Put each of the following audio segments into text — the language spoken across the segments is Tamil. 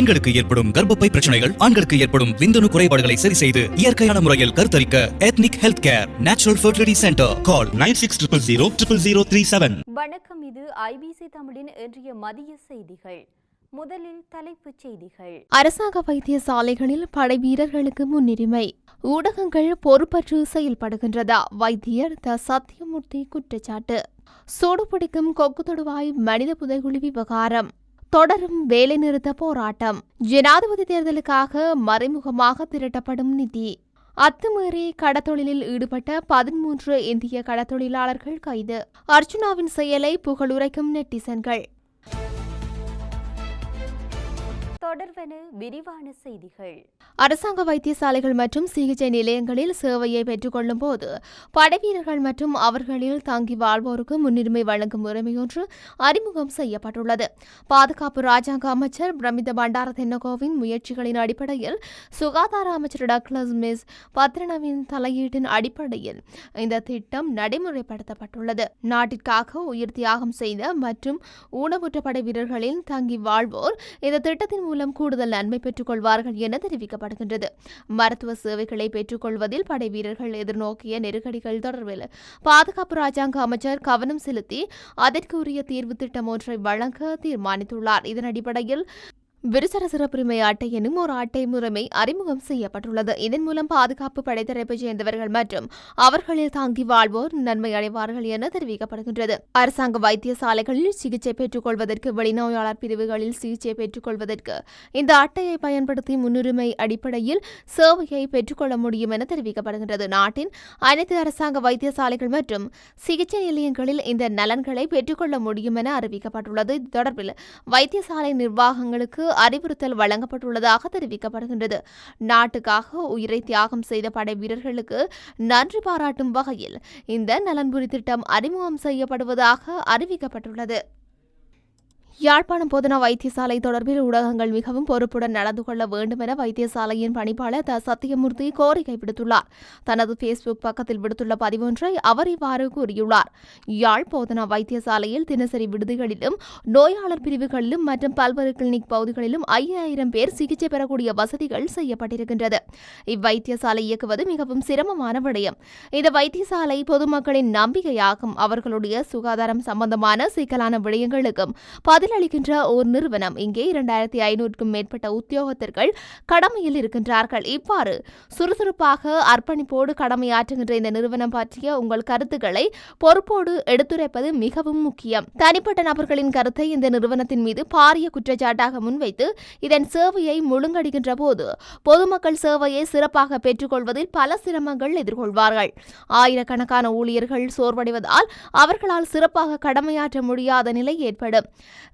பெண்களுக்கு ஏற்படும் கர்ப்பப்பை பிரச்சனைகள் ஆண்களுக்கு ஏற்படும் விந்தணு குறைபாடுகளை சரி செய்து இயற்கையான முறையில் கருத்தரிக்க ethnic health care natural fertility centre call nine six triple zero triple zero three seven வணக்கம் இது ஐபிசி தமிழின் இன்றைய மதிய செய்திகள். முதலில் தலைப்புச் செய்திகள். அரசாங்க வைத்தியசாலைகளில் படை வீரர்களுக்கு முன்னுரிமை. ஊடகங்கள் பொறுப்பற்று செயல்படுகின்றதா? வைத்தியர் த சத்தியமூர்த்தி குற்றச்சாட்டு. சூடுபிடிக்கும் கொக்கு தொடுவாய் மனித புதைகுழி விவகாரம். தொடரும் வேலைநிறுத்த போராட்டம். ஜனாதிபதி தேர்தலுக்காக மறைமுகமாக திரட்டப்படும் நிதி. அத்துமீறி கடத்தொழிலில் ஈடுபட்ட பதிமூன்று இந்திய கடத்தொழிலாளர்கள் கைது. அர்ச்சுனாவின் செயலை புகழுரைக்கும் நெட்டிசன்கள். தொடர்வன விரிவான செய்திகள். அரசாங்க வைத்தியசாலைகள் மற்றும் சிகிச்சை நிலையங்களில் சேவையை பெற்றுக்கொள்ளும் போது படைவீரர்கள் மற்றும் அவர்களில் தங்கி வாழ்வோருக்கு முன்னுரிமை வழங்கும் உரிமையொன்று அறிமுகம் செய்யப்பட்டுள்ளது. பாதுகாப்பு ராஜாங்க அமைச்சர் பிரமித பண்டார தென்னகோவின் முயற்சிகளின் அடிப்படையில் சுகாதார அமைச்சர் டக்ளஸ் மிஸ் பத்ரனவின் தலையீட்டின் அடிப்படையில் இந்த திட்டம் நடைமுறைப்படுத்தப்பட்டுள்ளது. நாட்டிற்காக உயிர் தியாகம் செய்த மற்றும் ஊனமுற்ற படை வீரர்களில் தங்கி வாழ்வோர் இந்த திட்டத்தின் மூலம் கூடுதல் நன்மை பெற்றுக் கொள்வார்கள் என தெரிவிக்கப்படுகின்றது மருத்துவ சேவைகளை பெற்றுக்கொள்வதில் படை வீரர்கள் எதிர்நோக்கிய நெருக்கடிகள் தொடர்பில் பாதுகாப்பு ராஜாங்க அமைச்சர் கவனம் செலுத்தி அதற்குரிய தீர்வு திட்டம் ஒன்றை வழங்க தீர்மானித்துள்ளார். இதன் அடிப்படையில் விருசர சிறப்புரிமை அட்டை எனும் ஒரு அட்டை முறைமை அறிமுகம் செய்யப்பட்டுள்ளது. இதன் மூலம் பாதுகாப்பு படைத்தரப்பை சேர்ந்தவர்கள் மற்றும் அவர்களில் தாங்கி வாழ்வோர் நன்மை அடைவார்கள் என தெரிவிக்கப்படுகின்றது. அரசாங்க வைத்தியசாலைகளில் சிகிச்சை பெற்றுக்கொள்வதற்கு வெளிநோயாளர் பிரிவுகளில் சிகிச்சை பெற்றுக்கொள்வதற்கு இந்த அட்டையை பயன்படுத்தி முன்னுரிமை அடிப்படையில் சேவையை பெற்றுக்கொள்ள முடியும் என தெரிவிக்கப்படுகின்றது. நாட்டின் அனைத்து அரசாங்க வைத்தியசாலைகள் மற்றும் சிகிச்சை நிலையங்களில் இந்த நலன்களை பெற்றுக்கொள்ள முடியும் என அறிவிக்கப்பட்டுள்ளது. இது தொடர்பில் வைத்தியசாலை நிர்வாகங்களுக்கு அறிவுறுத்தல் வழங்கப்பட்டுள்ளதாக தெரிவிக்கப்படுகின்றது. நாட்டுக்காக உயிரை தியாகம் செய்த படை வீரர்களுக்கு நன்றி பாராட்டும் வகையில் இந்த நலன்புரி திட்டம் அறிமுகம் செய்யப்படுவதாக அறிவிக்கப்பட்டுள்ளது. யாழ்ப்பாணம் போதனா வைத்தியசாலை தொடர்பில் ஊடகங்கள் மிகவும் பொறுப்புடன் நடந்து கொள்ள வேண்டும் என வைத்தியசாலையின் பணிப்பாளர் த. சத்தியமூர்த்தி கோரிக்கை விடுத்துள்ளார். தனது பேஸ்புக் பக்கத்தில் விடுத்துள்ள பதிவொன்றை அவர் இவ்வாறு கூறியுள்ளார். யாழ் போதனா வைத்தியசாலையில் தினசரி விடுதிகளிலும் நோயாளர் பிரிவுகளிலும் மற்றும் பல்வேறு கிளினிக் பகுதிகளிலும் ஐயாயிரம் பேர் சிகிச்சை பெறக்கூடிய வசதிகள் செய்யப்பட்டிருக்கின்றது. இவ்வைத்தியசாலை இயக்குவது மிகவும் சிரமமான விடயம். இந்த வைத்தியசாலை பொதுமக்களின் நம்பிக்கையாகும். அவர்களுடைய சுகாதாரம் சம்பந்தமான சிக்கலான விடயங்களுக்கும் பதிலளிக்கின்ற ஒரு நிறுவனம் இங்கே இரண்டாயிரத்தி ஐநூறுக்கும் மேற்பட்ட உத்தியோகத்தர்கள் கடமையில் இருக்கின்றார்கள். இவ்வாறு சுறுசுறுப்பாக அர்ப்பணிப்போடு கடமையாற்றுகின்ற இந்த நிறுவனம் பற்றிய உங்கள் கருத்துக்களை பொறுப்போடு எடுத்துரைப்பது மிகவும் முக்கியம். தனிப்பட்ட நபர்களின் கருத்தை இந்த நிறுவனத்தின் மீது பாரிய குற்றச்சாட்டாக முன்வைத்து இதன் சேவையை முழுங்கடிக்கின்ற போது பொதுமக்கள் சேவையை சிறப்பாக பெற்றுக்கொள்வதில் பல சிரமங்கள் எதிர்கொள்வார்கள். ஆயிரக்கணக்கான ஊழியர்கள் சோர்வடைவதால் அவர்களால் சிறப்பாக கடமையாற்ற முடியாத நிலை ஏற்படும்.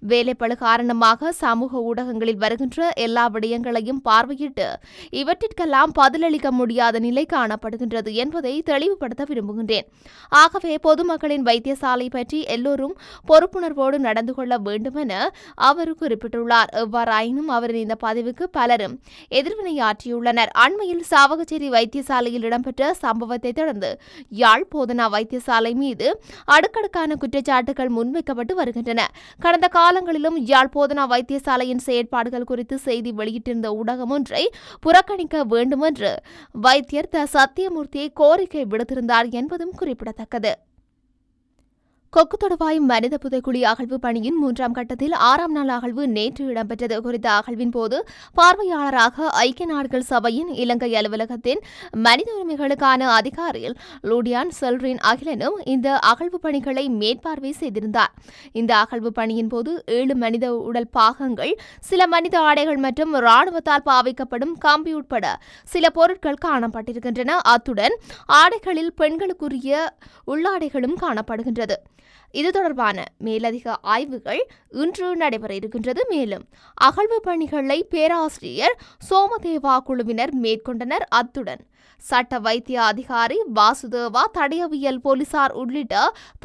வேலைப்பளு காரணமாக சமூக ஊடகங்களில் வருகின்ற எல்லா விடயங்களையும் பார்வையிட்டு இவற்றிற்கெல்லாம் பதிலளிக்க முடியாத நிலை காணப்படுகின்றது என்பதை தெளிவுபடுத்த விரும்புகின்றேன். ஆகவே பொதுமக்களின் வைத்தியசாலை பற்றி எல்லோரும் பொறுப்புணர்வோடு நடந்து கொள்ள வேண்டும் என அவர் குறிப்பிட்டுள்ளார். எவ்வாறாயினும் அவரின் இந்த பதிவுக்கு பலரும் எதிர்வினையாற்றியுள்ளனர். அண்மையில் சாவகச்சேரி வைத்தியசாலையில் இடம்பெற்ற சம்பவத்தை தொடர்ந்து யாழ் போதனா வைத்தியசாலை மீது அடுக்கடுக்கான குற்றச்சாட்டுகள் முன்வைக்கப்பட்டு வருகின்றன. கடந்த காலங்களிலும் யாழ் போதனா வைத்தியசாலையின் செயற்பாடுகள் குறித்து செய்தி வெளியிட்டிருந்த ஊடகம் ஒன்றை புறக்கணிக்க வேண்டுமென்று வைத்தியர் த சத்தியமூர்த்தியை கோரிக்கை விடுத்திருந்தார் என்பதும் குறிப்பிடத்தக்கது. கொக்கு தொடுவாய் மனித புதைக்குழி அகழ்வு பணியின் மூன்றாம் கட்டத்தில் ஆறாம் நாள் அகழ்வு நேற்று இடம்பெற்றது. குறித்த அகழ்வின் போது பார்வையாளராக ஐக்கிய நாடுகள் சபையின் இலங்கை அலுவலகத்தின் மனித உரிமைகளுக்கான அதிகாரியில் லூடியான் செல்ரின் அகிலனும் இந்த அகழ்வு பணிகளை மேற்பார்வை செய்திருந்தார். இந்த அகழ்வு பணியின் போது ஏழு மனித உடல் பாகங்கள் சில மனித ஆடைகள் மற்றும் ராணுவத்தால் பாவிக்கப்படும் கம்பி உட்பட சில பொருட்கள் காணப்பட்டிருக்கின்றன. அத்துடன் ஆடைகளில் பெண்களுக்குரிய உள்ளாடைகளும் காணப்படுகின்றது. இது தொடர்பான மேலதிக ஆய்வுகள் இன்று நடைபெற இருக்கின்றது. மேலும் அகழ்வு பணிகளை பேராசிரியர் சோமதேவா குழுவினர் மேற்கொண்டனர். அத்துடன் சட்ட வைத்திய அதிகாரி வாசுதேவா தடயவியல் போலீசார் உள்ளிட்ட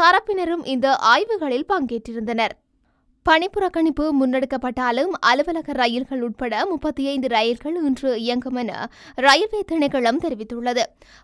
தரப்பினரும் இந்த ஆய்வுகளில் பங்கேற்றிருந்தனர். பணிப்புறக்கணிப்பு முன்னெடுக்கப்பட்டாலும் அலுவலக ரயில்கள் உட்பட முப்பத்தி ஐந்து ரயில்கள் இன்று இயங்கும் என ரயில்வே திணைக்களம் தெரிவித்துள்ளது.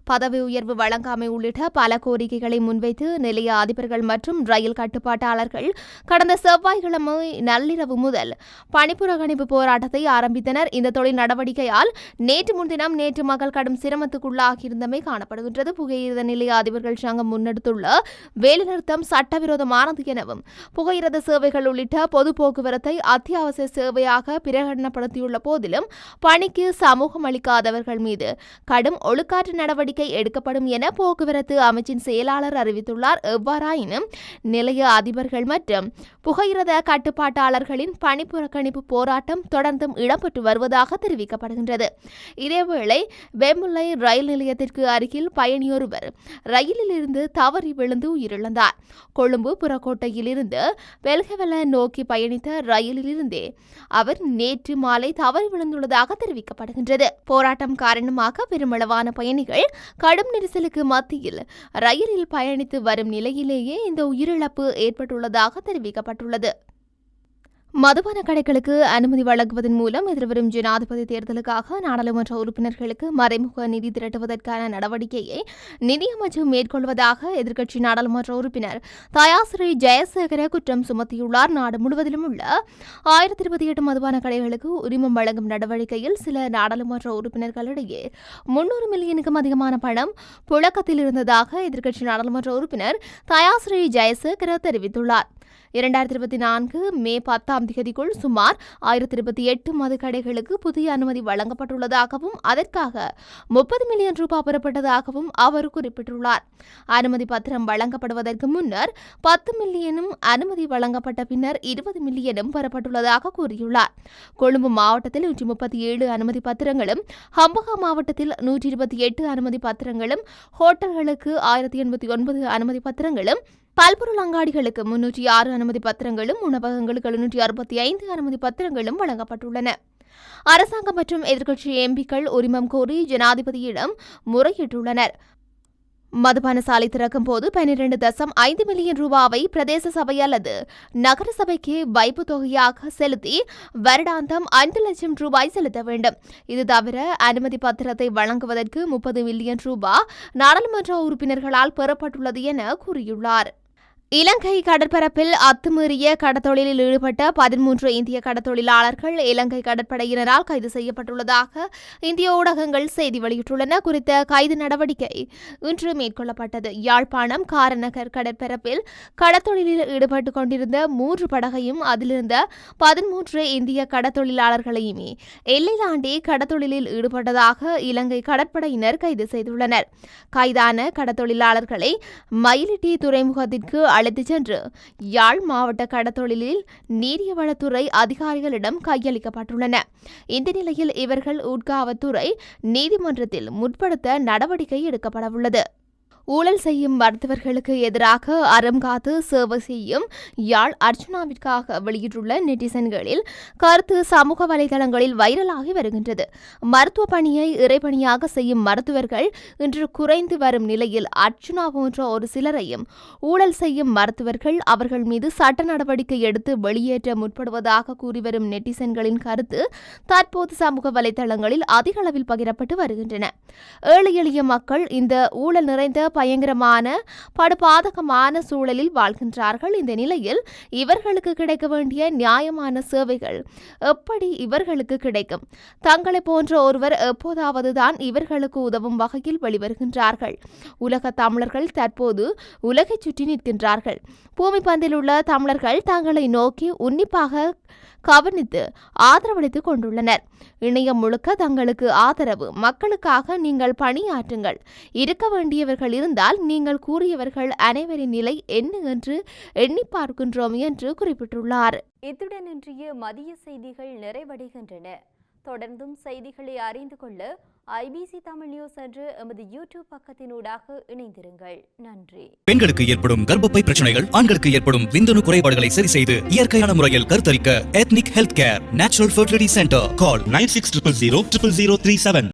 பதவி உயர்வு வழங்காமை உள்ளிட்ட பல கோரிக்கைகளை முன்வைத்து நிலைய அதிபர்கள் மற்றும் ரயில் கட்டுப்பாட்டாளர்கள் கடந்த செவ்வாய்க்கிழமை நள்ளிரவு முதல் பணிப்புறக்கணிப்பு போராட்டத்தை ஆரம்பித்தனர். இந்த தொழில் நடவடிக்கையால் நேற்று முன்தினம் நேற்று மக்கள் கடும் சிரமத்துக்குள்ளாகியிருந்தமை காணப்படுகின்றது. புகையிரத நிலைய அதிபர்கள் சங்கம் முன்னெடுத்துள்ள வேலைநிறுத்தம் சட்டவிரோதமானது எனவும் புகையிரத சேவைகள் உள்ளிட்ட பொது போக்குவரத்தை அத்தியாவசிய சேவையாக பிரகடனப்படுத்தியுள்ள போதிலும் பணிக்கு சமூகம் அளிக்காதவர்கள் மீது கடும் ஒழுக்காற்று நடவடிக்கை எடுக்கப்படும் என போக்குவரத்து அமைச்சின் செயலாளர் அறிவித்துள்ளார். எவ்வாறாயினும் நிலைய அதிபர்கள் மற்றும் புகையிரத கட்டுப்பாட்டாளர்களின் பணி புறக்கணிப்பு போராட்டம் தொடர்ந்தும் இடம்பெற்று வருவதாக தெரிவிக்கப்படுகின்றது. இதேவேளை வெம்புள்ளை ரயில் நிலையத்திற்கு அருகில் பயணியொருவர் ரயிலில் இருந்து தவறி விழுந்து உயிரிழந்தார். கொழும்பு புறக்கோட்டையில் இருந்து வெல்கவெல நோக்கி பயணித்த ரயிலிலிருந்தே அவர் நேற்று மாலை தவறி விழுந்துள்ளதாக தெரிவிக்கப்படுகின்றது. போராட்டம் காரணமாக பெருமளவான பயணிகள் கடும் நெரிசலுக்கு மத்தியில் ரயிலில் பயணித்து வரும் நிலையிலேயே இந்த உயிரிழப்பு ஏற்பட்டுள்ளதாக தெரிவிக்கப்பட்டுள்ளது. மதுபான கடைகளுக்கு அனுமதி வழங்குவதன் மூலம் எதிர்வரும் ஜனாதிபதி தேர்தலுக்காக நாடாளுமன்ற உறுப்பினர்களுக்கு மறைமுக நிதி திரட்டுவதற்கான நடவடிக்கையை நிதியமைச்சர் மேற்கொள்வதாக எதிர்க்கட்சி நாடாளுமன்ற உறுப்பினர் தயாசிரி ஜெயசேகர குற்றம் சுமத்தியுள்ளார். நாடு முழுவதிலும் உள்ள ஆயிரத்தி இருபத்தி எட்டு மதுபான கடைகளுக்கு உரிமம் வழங்கும் நடவடிக்கையில் சில நாடாளுமன்ற உறுப்பினர்களிடையே முன்னூறு மில்லியனுக்கும் அதிகமான பணம் புழக்கத்தில் இருந்ததாக எதிர்க்கட்சி நாடாளுமன்ற உறுப்பினர் தயாசிரி ஜெயசேகர தெரிவித்துள்ளார். இரண்டாயிரத்தி இருபத்தி நான்கு மே பத்தாம் தேதிக்குள் சுமார் ஆயிரத்தி இருபத்தி எட்டு மதுக்கடைகளுக்கு புதிய அனுமதி வழங்கப்பட்டுள்ளதாகவும் அதற்காக முப்பது மில்லியன் ரூபாய் பெறப்பட்டதாகவும் அவர் குறிப்பிட்டுள்ளார். அனுமதி பத்திரம் வழங்கப்படுவதற்கு முன்னர் பத்து மில்லியனும் அனுமதி வழங்கப்பட்ட பின்னர் இருபது மில்லியனும் பெறப்பட்டுள்ளதாக கூறியுள்ளார். கொழும்பு மாவட்டத்தில் நூற்றி முப்பத்தி ஏழு அனுமதி பத்திரங்களும் ஹம்பகா மாவட்டத்தில் நூற்றி இருபத்தி எட்டு அனுமதி பத்திரங்களும் ஹோட்டல்களுக்கு ஆயிரத்தி எண்பத்தி ஒன்பது அனுமதி பத்திரங்களும் பல்பொருள் அங்காடிகளுக்கு முன்னூற்றி ஆறு அனுமதி பத்திரங்களும் உணவகங்களுக்கு எழுநூற்றி அறுபத்தி ஐந்து அனுமதி பத்திரங்களும் வழங்கப்பட்டுள்ளன. அரசாங்கம் மற்றும் எதிர்க்கட்சி எம்பிக்கள் உரிமம் கோரி ஜனாதிபதியிடம் முறையிட்டுள்ளனர். மதுபான சாலை திறக்கும் போது பனிரெண்டு தசம் ஐந்து மில்லியன் ரூபாவை பிரதேச சபை அல்லது நகர சபைக்கு வைப்பு தொகையாக செலுத்தி வருடாந்தம் ஐந்து லட்சம் ரூபாய் செலுத்த வேண்டும். இது தவிர அனுமதி பத்திரத்தை வழங்குவதற்கு முப்பது மில்லியன் ரூபாய் நாடாளுமன்ற உறுப்பினர்களால் பெறப்பட்டுள்ளது என கூறியுள்ளார். இலங்கை கடற்பரப்பில் அத்துமீறிய கடத்தொழிலில் ஈடுபட்ட பதிமூன்று இந்திய கடத்தொழிலாளர்கள் இலங்கை கடற்படையினரால் கைது செய்யப்பட்டுள்ளதாக இந்திய ஊடகங்கள் செய்தி வெளியிட்டுள்ளன. குறித்த கைது நடவடிக்கை இன்று மேற்கொள்ளப்பட்டது. யாழ்ப்பாணம் காரநகர் கடற்பரப்பில் கடத்தொழிலில் ஈடுபட்டுக் கொண்டிருந்த மூன்று படகையும் அதிலிருந்த பதிமூன்று இந்திய கடத்தொழிலாளர்களையுமே எல்லை தாண்டி கடத்தொழிலில் ஈடுபட்டதாக இலங்கை கடற்படையினர் கைது செய்துள்ளனர். கைதான கடத்தொழிலாளர்களை மயிலிட்டி துறைமுகத்திற்கு அழைத்துச் சென்று யாழ் மாவட்ட கடத்தொழிலில் நீரியவளத்துறை அதிகாரிகளிடம் கையளிக்கப்பட்டுள்ளன. இந்த நிலையில் இவர்கள் உட்காவத்துறை நீதிமன்றத்தில் முற்படுத்த நடவடிக்கை எடுக்கப்படவுள்ளது. ஊழல் செய்யும் மருத்துவர்களுக்கு எதிராக அறம் காத்து சேவை செய்யும் யாழ் அர்ச்சுனாவிற்காக வெளியிட்டுள்ள நெட்டிசன்களில் கருத்து சமூக வலைதளங்களில் வைரலாகி வருகின்றது. மருத்துவ பணியை இறைப்பணியாக செய்யும் மருத்துவர்கள் இன்று குறைந்து வரும் நிலையில் அர்ச்சுனா போன்ற ஒரு சிலரையும் ஊழல் செய்யும் மருத்துவர்கள் அவர்கள் மீது சட்ட நடவடிக்கை எடுத்து வெளியேற்ற முற்படுவதாக கூறி வரும் நெட்டிசன்களின் கருத்து தற்போது சமூக வலைதளங்களில் அதிக அளவில் பகிரப்பட்டு வருகின்றன. ஏழை எளிய மக்கள் இந்த ஊழல் நிறைந்த பயங்கரமான படுபாதகமான சூழலில் வாழ்கின்றார்கள். இந்த நிலையில் இவர்களுக்கு கிடைக்க வேண்டிய நியாயமான சேவைகள் எப்படி இவர்களுக்கு கிடைக்கும்? தங்களை போன்ற ஒருவர் எப்போதாவது தான் இவர்களுக்கு உதவும் வகையில் வெளிவருகின்றார்கள். உலக தமிழர்கள் தற்போது உலகைச் சுற்றி நிற்கின்றார்கள். பூமி பந்தில் உள்ள தமிழர்கள் தங்களை நோக்கி உன்னிப்பாக கவனித்து ஆதரவளித்துக் கொண்டுள்ளனர். இணையம் முழுக்க தங்களுக்கு ஆதரவு. மக்களுக்காக நீங்கள் பணியாற்றுங்கள். இருக்க வேண்டியவர்கள் இருந்தால் நீங்கள் கூறியவர்கள் அனைவரின் நிலை என்ன என்று எண்ணி பார்க்கின்றோம் என்று குறிப்பிட்டுள்ளார். இத்துடன் இன்றைய மதிய செய்திகள் நிறைவடைகின்றன. தொடர்ந்தும் செய்திகளை அறிந்து கொள்ள ஐபிசி தமிழ் நியூஸ் என்று எமது யூடியூப் பக்கத்தினூடாக இணைந்திருங்கள். நன்றி. பெண்களுக்கு ஏற்படும் கர்ப்பப்பை பிரச்சனைகள் ஆண்களுக்கு ஏற்படும் விந்தணு குறைபாடுகளை சரி செய்து இயற்கையான முறையில் கருத்தரிக்க ethnic health care natural fertility centre call nine six triple zero triple zero three seven